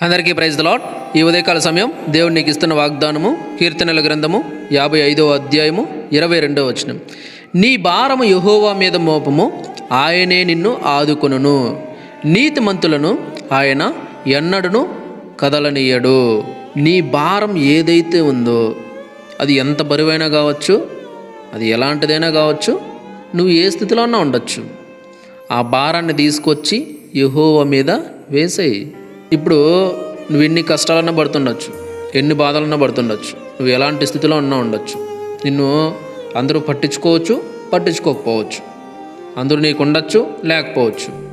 అందరికీ praise the lot ఈ ఉదయకాల సమయం దేవుడు నీకు ఇస్తున్న వాగ్దానము కీర్తనల గ్రంథము యాభై ఐదవ అధ్యాయము ఇరవై రెండవ వచనం. నీ భారము యహోవా మీద మోపము ఆయనే నిన్ను ఆదుకొనును. నీతిమంతులను ఆయన ఎన్నడను కదలనీయడు. నీ భారం ఏదైతే ఉందో అది ఎంత బరువైనా కావచ్చు అది ఎలాంటిదైనా కావచ్చు నువ్వు ఏ స్థితిలో ఉన్నా ఉండొచ్చు. ఆ భారాన్ని తీసుకొచ్చి యహోవ మీద వేసేయి. ఇప్పుడు నువ్వు ఎన్ని కష్టాలన్నా పడుతుండొచ్చు ఎన్ని బాధలన్నా పడుతుండొచ్చు నువ్వు ఎలాంటి స్థితిలో ఉన్నా ఉండొచ్చు. నిన్ను అందరూ పట్టించుకోవచ్చు పట్టించుకోకపోవచ్చు. అందరూ నీకు ఉండొచ్చు లేకపోవచ్చు.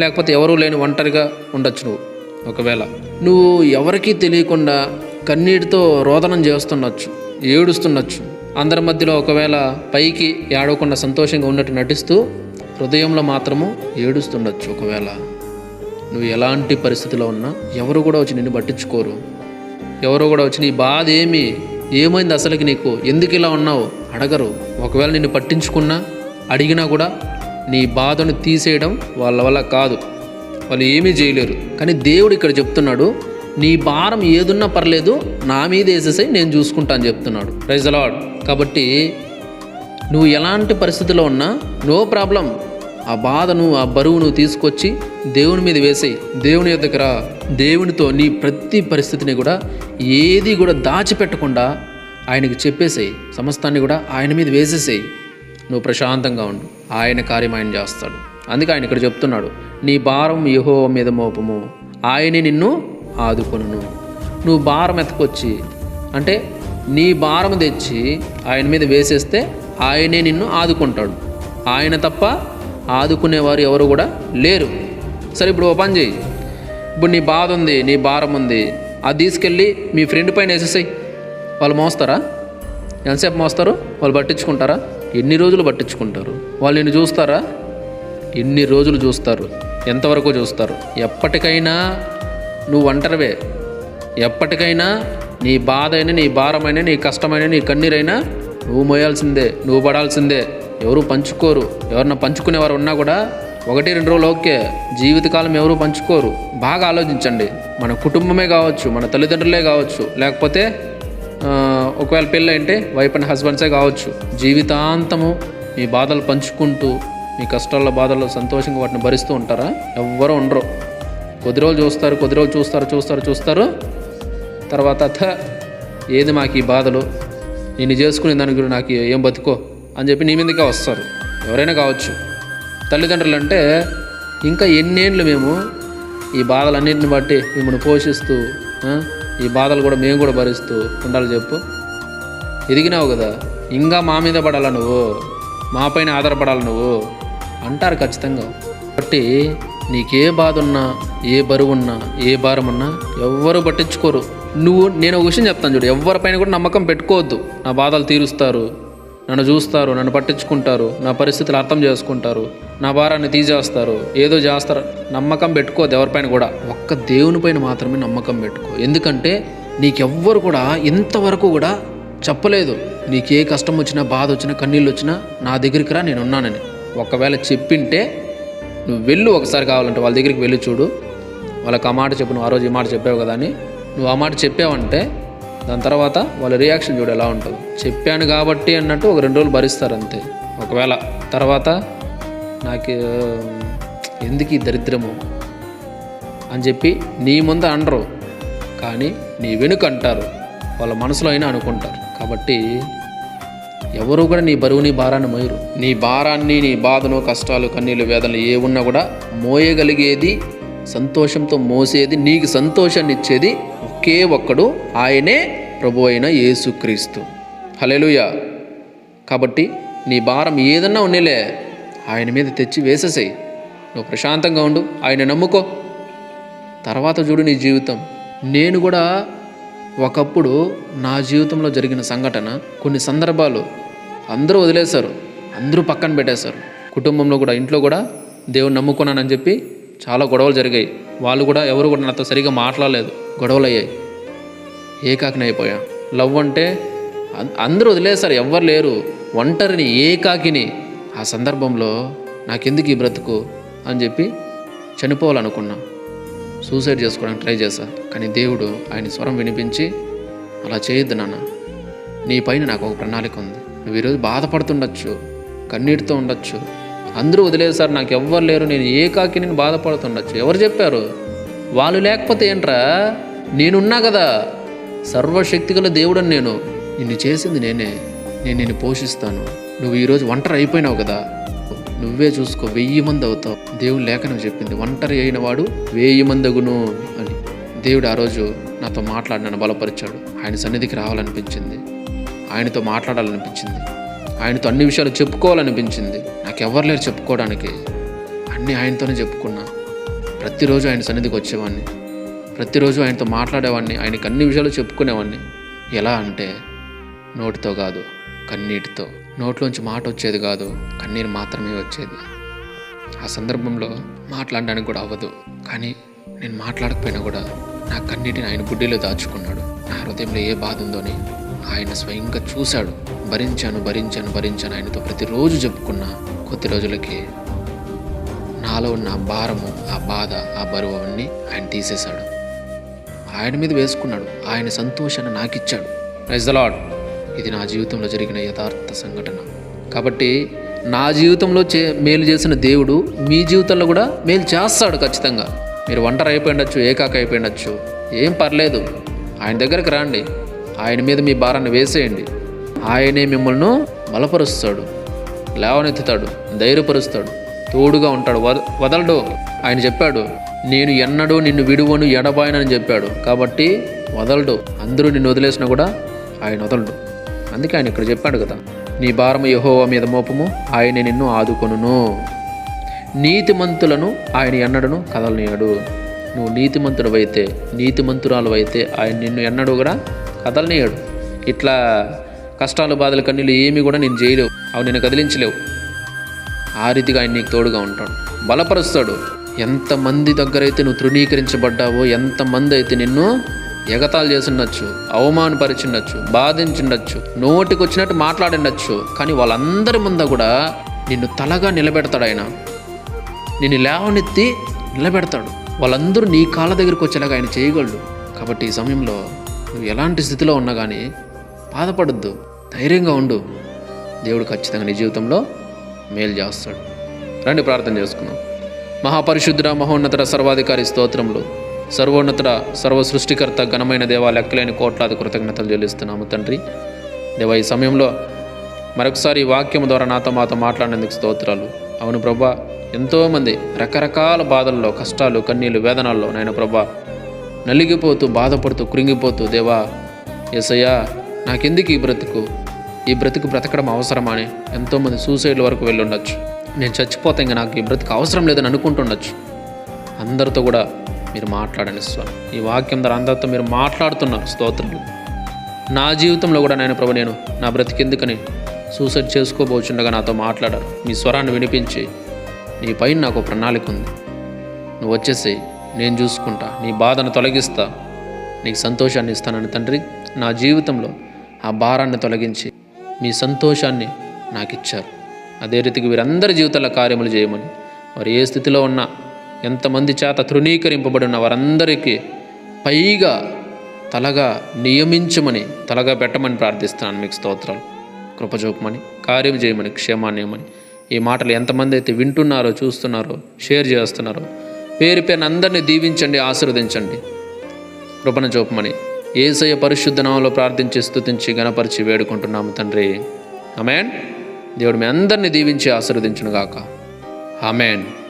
లేకపోతే ఎవరూ లేని ఒంటరిగా ఉండొచ్చు నువ్వు. ఒకవేళ నువ్వు ఎవరికీ తెలియకుండా కన్నీటితో రోదనం చేస్తుండొచ్చు ఏడుస్తుండొచ్చు. అందరి మధ్యలో ఒకవేళ పైకి ఏడవకుండా సంతోషంగా ఉన్నట్టు నటిస్తూ హృదయంలో మాత్రము ఏడుస్తుండొచ్చు ఒకవేళ. నువ్వు ఎలాంటి పరిస్థితిలో ఉన్నా ఎవరు కూడా వచ్చి నిన్ను పట్టించుకోరు. ఎవరు కూడా వచ్చి నీ బాధ ఏమి? ఏమైంది అసలుకి నీకు? ఎందుకు ఇలా ఉన్నావు? అడగరు. ఒకవేళ నిన్ను పట్టించుకున్నా అడిగినా కూడా నీ బాధను తీసేయడం వాళ్ళ వల్ల కాదు. వాళ్ళు ఏమీ చేయలేరు. కానీ దేవుడు ఇక్కడ చెప్తున్నాడు నీ భారం ఏదున్నా పర్లేదు నా మీద వేసేసాయి నేను చూసుకుంటాను చెప్తున్నాడు. ప్రైజ్ అలాడ్ కాబట్టి నువ్వు ఎలాంటి పరిస్థితిలో ఉన్నా నో ప్రాబ్లం ఆ బాధను ఆ బరువు నువ్వు తీసుకొచ్చి దేవుని మీద వేసేయి దేవుని యొద్దకు రా. దేవునితో నీ ప్రతి పరిస్థితిని కూడా ఏది కూడా దాచిపెట్టకుండా ఆయనకి చెప్పేసేయి. సమస్తాన్ని కూడా ఆయన మీద వేసేసేయి. నువ్వు ప్రశాంతంగా ఉండు. ఆయన కార్యం ఆయన చేస్తాడు. అందుకే ఆయన ఇక్కడ చెప్తున్నాడు నీ భారం యహో మీద మోపము. ఆయనే నిన్ను ఆదుకొనును. నువ్వు భారం ఎత్తుకొచ్చి అంటే నీ భారం తెచ్చి ఆయన మీద వేసేస్తే ఆయనే నిన్ను ఆదుకుంటాడు. ఆయన తప్ప ఆదుకునేవారు ఎవరు కూడా లేరు. సరే ఇప్పుడు ఓ పని చేయి. ఇప్పుడు నీ బాధ ఉంది నీ భారం ఉంది అది తీసుకెళ్ళి మీ ఫ్రెండ్ పైన వేసేసాయి. వాళ్ళు మోస్తారా? ఎంతసేపు మోస్తారు? వాళ్ళు పట్టించుకుంటారా? ఎన్ని రోజులు పట్టించుకుంటారు? వాళ్ళు నిన్ను చూస్తారా? ఎన్ని రోజులు చూస్తారు? ఎంతవరకు చూస్తారు? ఎప్పటికైనా నువ్వు ఒంటరివే. ఎప్పటికైనా నీ బాధ అయినా నీ భారమైన నీ కష్టమైన నీ కన్నీరైనా నువ్వు మోయాల్సిందే నువ్వు పడాల్సిందే. ఎవరు పంచుకోరు. ఎవరన్నా పంచుకునేవారు ఉన్నా కూడా ఒకటి రెండు రోజులు ఓకే. జీవితకాలం ఎవరు పంచుకోరు. బాగా ఆలోచించండి. మన కుటుంబమే కావచ్చు మన తల్లిదండ్రులే కావచ్చు లేకపోతే ఒకవేళ పెళ్ళి అంటే వైఫ్ అండ్ హస్బెండ్సే కావచ్చు. జీవితాంతము మీ బాధలు పంచుకుంటూ మీ కష్టాల్లో బాధల్లో సంతోషంగా వాటిని భరిస్తూ ఉంటారా? ఎవ్వరూ ఉండరు. కొద్ది రోజులు చూస్తారు కొద్ది రోజులు చూస్తారు చూస్తారు చూస్తారు. తర్వాత థ ఏది మాకు ఈ బాధలు? నేను చేసుకునే దాని గురించి నాకు ఏం బతుకో? అని చెప్పి నీ మీదకే వస్తారు. ఎవరైనా కావచ్చు. తల్లిదండ్రులు అంటే ఇంకా ఎన్నేళ్ళు మేము ఈ బాధలన్నింటిని బట్టి మిమ్మల్ని పోషిస్తూ ఈ బాధలు కూడా మేము కూడా భరిస్తూ ఉండాలి చెప్పు. ఎదిగినావు కదా ఇంకా మా మీద పడాలా నువ్వు? మా పైన ఆధారపడాలి నువ్వు? అంటారు ఖచ్చితంగా. కాబట్టి నీకే బాధ ఉన్నా ఏ బరువు ఉన్నా ఏ భారం ఉన్నా ఎవ్వరు పట్టించుకోరు. నువ్వు నేను ఒక విషయం చెప్తాను చూడు ఎవరిపైన కూడా నమ్మకం పెట్టుకోవద్దు. నా బాధలు తీరుస్తారు. నన్ను చూస్తారు నన్ను పట్టించుకుంటారు నా పరిస్థితులు అర్థం చేసుకుంటారు నా భారాన్ని తీసేస్తారు ఏదో చేస్తారు. నమ్మకం పెట్టుకోదు ఎవరిపైన కూడా. ఒక్క దేవుని పైన మాత్రమే నమ్మకం పెట్టుకో. ఎందుకంటే నీకెవ్వరు కూడా ఇంతవరకు కూడా చెప్పలేదు. నీకే కష్టం వచ్చినా బాధ వచ్చినా కన్నీళ్ళు వచ్చినా నా దగ్గరికి రా నేను ఉన్నానని. ఒకవేళ చెప్పింటే నువ్వు వెళ్ళు ఒకసారి కావాలంటే వాళ్ళ దగ్గరికి వెళ్ళి చూడు. వాళ్ళకి ఆ మాట చెప్పు నువ్వు ఆ రోజు ఈ మాట చెప్పావు కదా అని. నువ్వు ఆ మాట చెప్పావంటే దాని తర్వాత వాళ్ళ రియాక్షన్ చూడు ఎలా ఉంటుంది. చెప్పాను కాబట్టి అన్నట్టు ఒక రెండు రోజులు భరిస్తారు అంతే. ఒకవేళ తర్వాత నాకు ఎందుకు ఈ దరిద్రము? అని చెప్పి నీ ముందు అనరు. కానీ నీ వెనుక అంటారు. వాళ్ళ మనసులో అయినా అనుకుంటారు. కాబట్టి ఎవరు కూడా నీ బరువుని భారాన్ని మోయరు. నీ భారాన్ని నీ బాధను కష్టాలు కన్నీళ్ళు వేదనలు ఏ ఉన్నా కూడా మోయగలిగేది సంతోషంతో మోసేది నీకు సంతోషాన్ని ఇచ్చేది ఒకే ఒక్కడు ఆయనే ప్రభు అయిన యేసుక్రీస్తు. హలెలుయ కాబట్టి నీ భారం ఏదన్నా ఉండేలే ఆయన మీద తెచ్చి వేసేసేయి. నువ్వు ప్రశాంతంగా ఉండు ఆయన నమ్ముకో. తర్వాత చూడు నీ జీవితం. నేను కూడా ఒకప్పుడు నా జీవితంలో జరిగిన సంఘటన కొన్ని సందర్భాలు అందరూ వదిలేశారు అందరూ పక్కన పెట్టేశారు. కుటుంబంలో కూడా ఇంట్లో కూడా దేవుని నమ్ముకున్నానని చెప్పి చాలా గొడవలు జరిగాయి. వాళ్ళు కూడా ఎవరు కూడా నాతో సరిగా మాట్లాడలేదు. గొడవలు అయ్యాయి ఏకాకిని అయిపోయా. లవ్ అంటే అందరూ వదిలేశారు ఎవ్వరు లేరు. ఒంటరిని ఏకాకిని. ఆ సందర్భంలో నాకెందుకు ఈ బ్రతుకు అని చెప్పి చనిపోవాలనుకున్నా. సూసైడ్ చేసుకోవడానికి ట్రై చేశా. కానీ దేవుడు ఆయన స్వరం వినిపించి అలా చేయొద్దు నాన్న. నీ పైన నాకు ఒక ప్రణాళిక ఉంది. నువ్వు ఈరోజు బాధపడుతుండొచ్చు కన్నీటితో ఉండొచ్చు. అందరూ వదిలేసారు నాకు ఎవ్వరు లేరు. నేను ఏకాకి నేను బాధపడుతుండొచ్చు. ఎవరు చెప్పారు? వాళ్ళు లేకపోతే ఏంట్రా? నేనున్నా కదా. సర్వశక్తిగల దేవుడని నేను. నిన్ను చేసింది నేనే. నేను నిన్ను పోషిస్తాను. నువ్వు ఈరోజు ఒంటరి అయిపోయినావు కదా. నువ్వే చూసుకో వెయ్యి మంది అవుతావు. దేవుడు లేఖనం చెప్పింది. ఒంటరి అయిన వాడు వెయ్యి మందగును అని. దేవుడు ఆ రోజు నాతో మాట్లాడి నన్ను బలపరిచాడు. ఆయన సన్నిధికి రావాలనిపించింది. ఆయనతో మాట్లాడాలనిపించింది. ఆయనతో అన్ని విషయాలు చెప్పుకోవాలనిపించింది. నాకు లేరు చెప్పుకోవడానికి. అన్నీ ఆయనతోనే చెప్పుకున్నా. ప్రతిరోజు ఆయన సన్నిధికి వచ్చేవాడిని. ప్రతిరోజు ఆయనతో మాట్లాడేవాడిని. ఆయనకి అన్ని విషయాలు చెప్పుకునేవాడిని. ఎలా అంటే నోటితో కాదు కన్నీటితో. నోట్లోంచి మాట వచ్చేది కాదు కన్నీరు మాత్రమే వచ్చేది. ఆ సందర్భంలో మాట్లాడడానికి కూడా అవ్వదు. కానీ నేను మాట్లాడకపోయినా కూడా నా కన్నీటిని ఆయన గుడ్డిలో దాచుకున్నాడు. నా హృదయంలో ఏ బాధ ఉందోని ఆయన స్వయంగా చూశాడు. భరించాను భరించాను భరించాను. ఆయనతో ప్రతిరోజు చెప్పుకున్న కొద్ది రోజులకి నాలో ఉన్న ఆ భారము ఆ బాధ ఆ బరువు అవన్నీ ఆయన తీసేశాడు. ఆయన మీద వేసుకున్నాడు. ఆయన సంతోషాన్ని నాకు ఇచ్చాడు ప్రైజ్ ద లాడ్ ఇది నా జీవితంలో జరిగిన యథార్థ సంఘటన. కాబట్టి నా జీవితంలో చే మేలు చేసిన దేవుడు మీ జీవితంలో కూడా మేలు చేస్తాడు ఖచ్చితంగా. మీరు ఒంటరి అయిపోయిండొచ్చు ఏకాక అయిపోయిండొచ్చు ఏం పర్లేదు. ఆయన దగ్గరికి రండి. ఆయన మీద మీ భారాన్ని వేసేయండి. ఆయనే మిమ్మల్ని బలపరుస్తాడు లేవనెత్తుతాడు ధైర్యపరుస్తాడు. తోడుగా ఉంటాడు. వద వదలడు. ఆయన చెప్పాడు నేను ఎన్నడూ నిన్ను విడువను ఎడబాయనని చెప్పాడు. కాబట్టి వదలడు. అందరూ నిన్ను వదిలేసినా కూడా ఆయన వదలడు. అందుకే ఆయన ఇక్కడ చెప్పాడు కదా నీ భారము యహోవా మీద మోపము ఆయనే నిన్ను ఆదుకొనును. నీతిమంతులను ఆయన ఎన్నడను కదలనీయడు. నువ్వు నీతిమంతుడు అయితే నీతిమంతురాలు అయితే ఆయన నిన్ను ఎన్నడూ కూడా కదలనీయడు. ఇట్లా కష్టాలు బాధలు కన్నీళ్ళు ఏమి కూడా నేను చేయలేవు. అవి నేను కదిలించలేవు. ఆ రీతిగా ఆయన నీకు తోడుగా ఉంటాడు. బలపరుస్తాడు. ఎంతమంది దగ్గర అయితే నువ్వు తృణీకరించబడ్డావో ఎంతమంది అయితే నిన్ను ఎగతాలు చేసిండొచ్చు అవమానపరిచిండొచ్చు బాధించిండొచ్చు నోటికి వచ్చినట్టు మాట్లాడిండొచ్చు కానీ వాళ్ళందరి ముందు కూడా నిన్ను తలగా నిలబెడతాడు ఆయన. నిన్ను లేవనెత్తి నిలబెడతాడు. వాళ్ళందరూ నీ కాళ్ళ దగ్గరికి వచ్చేలాగా ఆయన చేయగలడు. కాబట్టి ఈ సమయంలో నువ్వు ఎలాంటి స్థితిలో ఉన్నా కానీ బాధపడద్దు. ధైర్యంగా ఉండు. దేవుడు ఖచ్చితంగా నీ జీవితంలో మేలు చేస్తాడు. రండి ప్రార్థన చేసుకుందాం. మహాపరిశుద్ధుడ మహోన్నతుడ సర్వాధికారి స్తోత్రములు. సర్వోన్నతుడ సర్వ సృష్టికర్త ఘనమైన దేవా లెక్కలేని కోట్లాది కృతజ్ఞతలు చెల్లిస్తున్నాము తండ్రి. దేవా ఈ సమయంలో మరొకసారి వాక్యం ద్వారా నాతో మాతో మాట్లాడినందుకు స్తోత్రాలు. అవును ప్రభా ఎంతోమంది రకరకాల బాధల్లో కష్టాలు కన్నీళ్ళు వేదనల్లో నాయన ప్రభా నలిగిపోతూ బాధపడుతూ కృంగిపోతూ దేవా ఎసయ్యా నాకెందుకు ఈ బ్రతుకు? ఈ బ్రతుకు బ్రతకడం అవసరమా అని ఎంతోమంది సూసైడ్ల వరకు వెళ్ళుండొచ్చు. నేను చచ్చిపోతే ఇంకా నాకు ఈ బ్రతుకు అవసరం లేదని అనుకుంటుండొచ్చు. అందరితో కూడా మీరు మాట్లాడండి స్వామి. ఈ వాక్యం ద్వారా అందరితో మీరు మాట్లాడుతున్నారు స్తోత్రులు. నా జీవితంలో కూడా నేను ప్రభు నేను నా బ్రతికెందుకని సూసైడ్ చేసుకోబోచుండగా నాతో మాట్లాడారు. మీ స్వరాన్ని వినిపించి నీ పైన నాకు ప్రణాళిక ఉంది. నువ్వు వచ్చేసి నేను చూసుకుంటా నీ బాధను తొలగిస్తా నీకు సంతోషాన్ని ఇస్తానని తండ్రి నా జీవితంలో ఆ భారాన్ని తొలగించి మీ సంతోషాన్ని నాకు ఇచ్చారు అదే రీతికి వీరందరి జీవితాల కార్యములు చేయమని వారు ఏ స్థితిలో ఉన్నా ఎంతమంది చేత తృణీకరింపబడిన వారందరికీ పైగా తలగా నియమించమని తలగా పెట్టమని ప్రార్థిస్తున్నాను మీకు స్తోత్రాలు. కృపచూపమని కార్యం చేయమని క్షేమాన్ని ఈ మాటలు ఎంతమంది అయితే వింటున్నారో చూస్తున్నారో షేర్ చేస్తున్నారో పేరు పేరున అందరినీ దీవించండి ఆశీర్వదించండి. కృపణ చూపమని ఏసయ పరిశుద్ధ నామంలో ప్రార్థించి స్థుతించి గణపరిచి వేడుకుంటున్నాము తండ్రి. అమెన్ దేవుడు మీ అందరినీ దీవించి ఆశీర్వదించునుగాక. అమెన్